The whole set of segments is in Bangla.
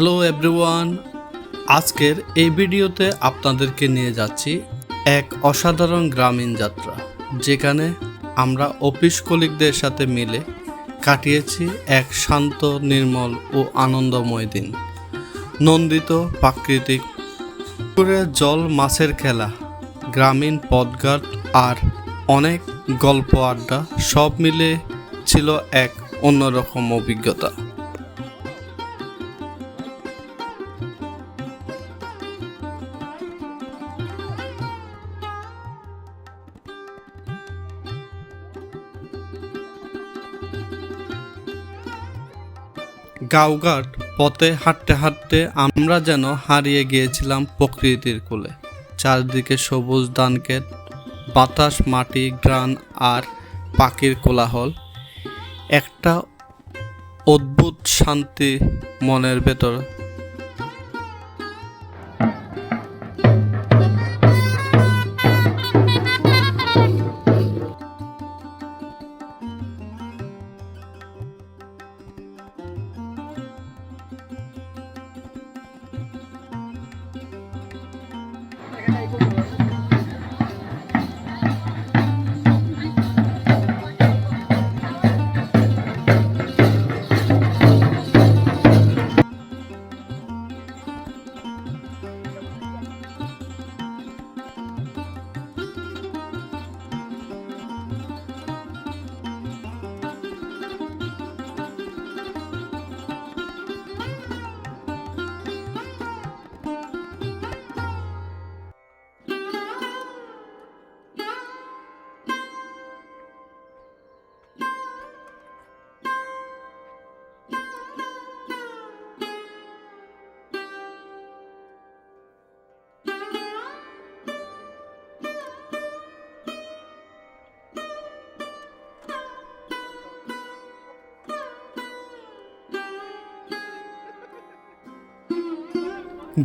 হ্যালো এভরিওয়ান আজকের এই ভিডিওতে আপনাদেরকে নিয়ে যাচ্ছি এক অসাধারণ গ্রামীণ যাত্রা, যেখানে আমরা অফিস কলিগদের সাথে মিলে কাটিয়েছি এক শান্ত, নির্মল ও আনন্দময় দিন। নন্দিত প্রাকৃতিক পুকুরের জল মাছের খেলা, গ্রামীণ পদঘাট আর অনেক গল্প আড্ডা সব মিলে ছিল এক অন্যরকম অভিজ্ঞতা। গাঁওঘাট পথে হাঁটতে হাঁটতে আমরা যেন হারিয়ে গিয়েছিলাম প্রকৃতির কোলে। চারদিকে সবুজ ধানক্ষেত, বাতাস, মাটি, গ্রান আর পাখির কোলাহল। একটা অদ্ভুত শান্তি মনের ভেতর 诶不可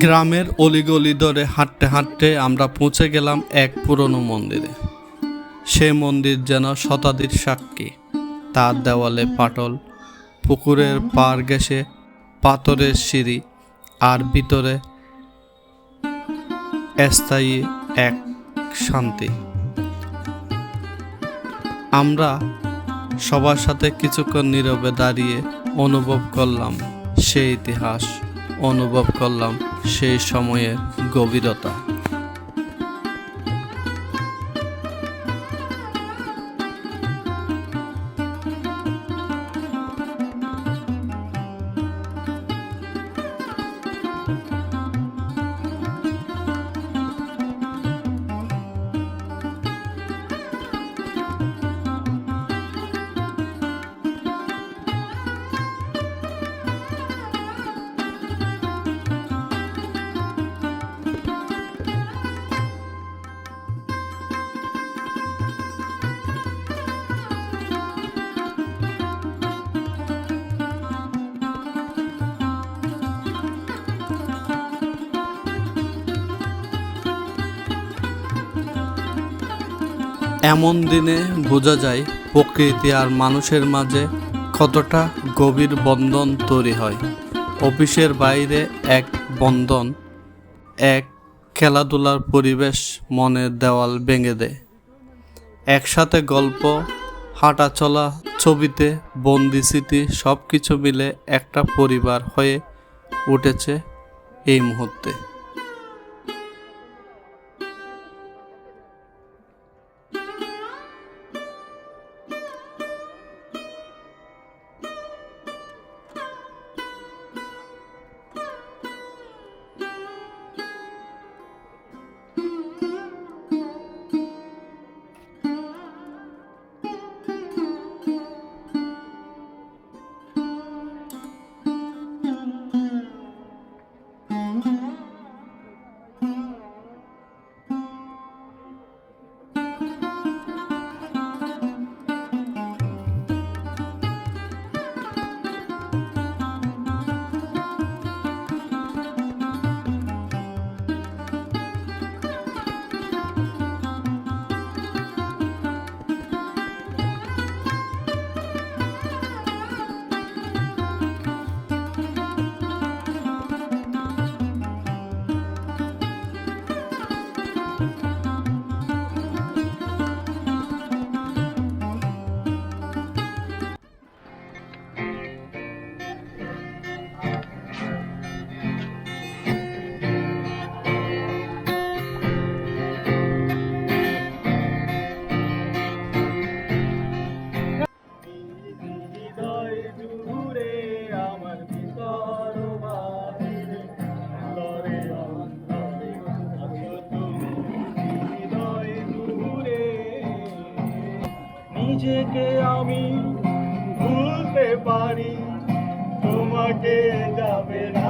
গ্রামের অলিগলি ধরে হাঁটতে হাঁটতে আমরা পৌঁছে গেলাম এক পুরনো মন্দিরে। সে মন্দির যেন শতাধির সাক্ষী। তার দেওয়ালে পাটল, পুকুরের পার ঘেঁষে পাথরের সিঁড়ি আর ভিতরে স্থায়ী এক শান্তি। আমরা সবার সাথে কিছুক্ষণ নীরবে দাঁড়িয়ে অনুভব করলাম সেই ইতিহাস। অনুভব করলাম সেই সময়ের গভীরতা। এমন দিনে বোঝা যায়, প্রকৃতি আর মানুষের মাঝে কতটা গভীর বন্ধন তৈরি হয়। অফিসের বাইরে এক বন্ধন, এক খেলাধুলার পরিবেশ মনের দেওয়াল ভেঙে দেয়। একসাথে গল্প হাঁটা চলা ছবিতে বন্দি স্মৃতি সব কিছু মিলে একটা পরিবার হয়ে উঠেছে এই মুহূর্তে। আমি ভুলতে পারি তোমাকে যাবে না।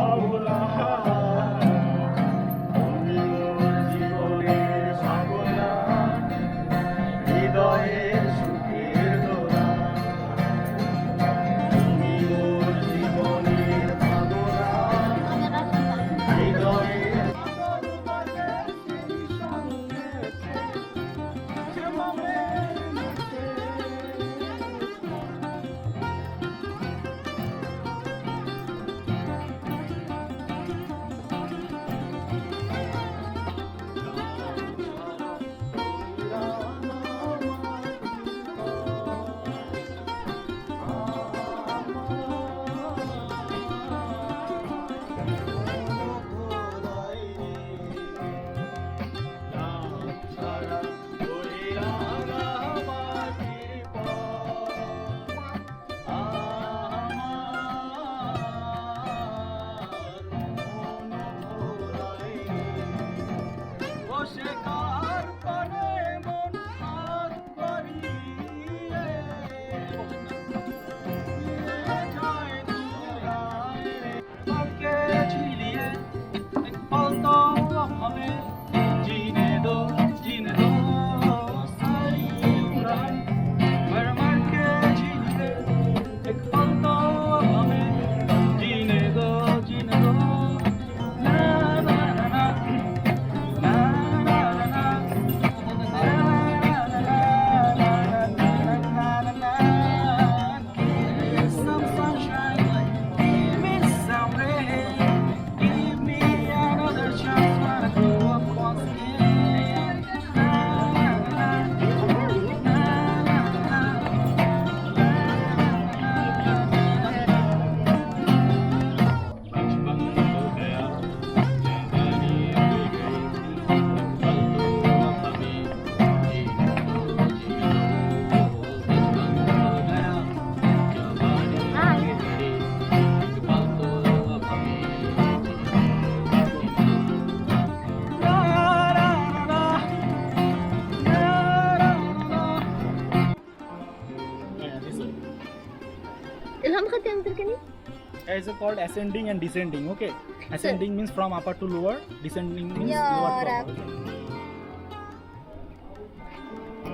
is called ascending and descending okay ascending means from upper to lower descending means Yeah, lower to Rab. upper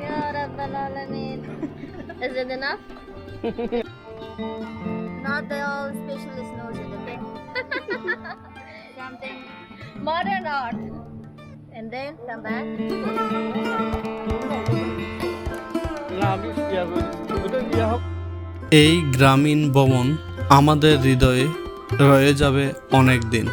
ya rabbal alamin is it enough not the all specialist knows it okay something modern art and then come back এই গ্রামীণ ভবন আমাদের হৃদয়ে রয়ে যাবে অনেক দিন।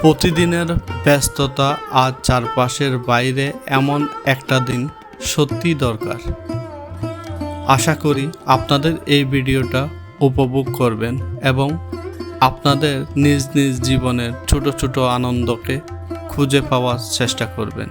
প্রতিদিনের ব্যস্ততা আর চারপাশের বাইরে এমন একটা দিন সত্যি দরকার। আশা করি আপনাদের এই ভিডিওটা উপভোগ করবেন এবং আপনাদের নিজ নিজ জীবনের ছোট ছোট আনন্দকে খুঁজে পাওয়ার চেষ্টা করবেন।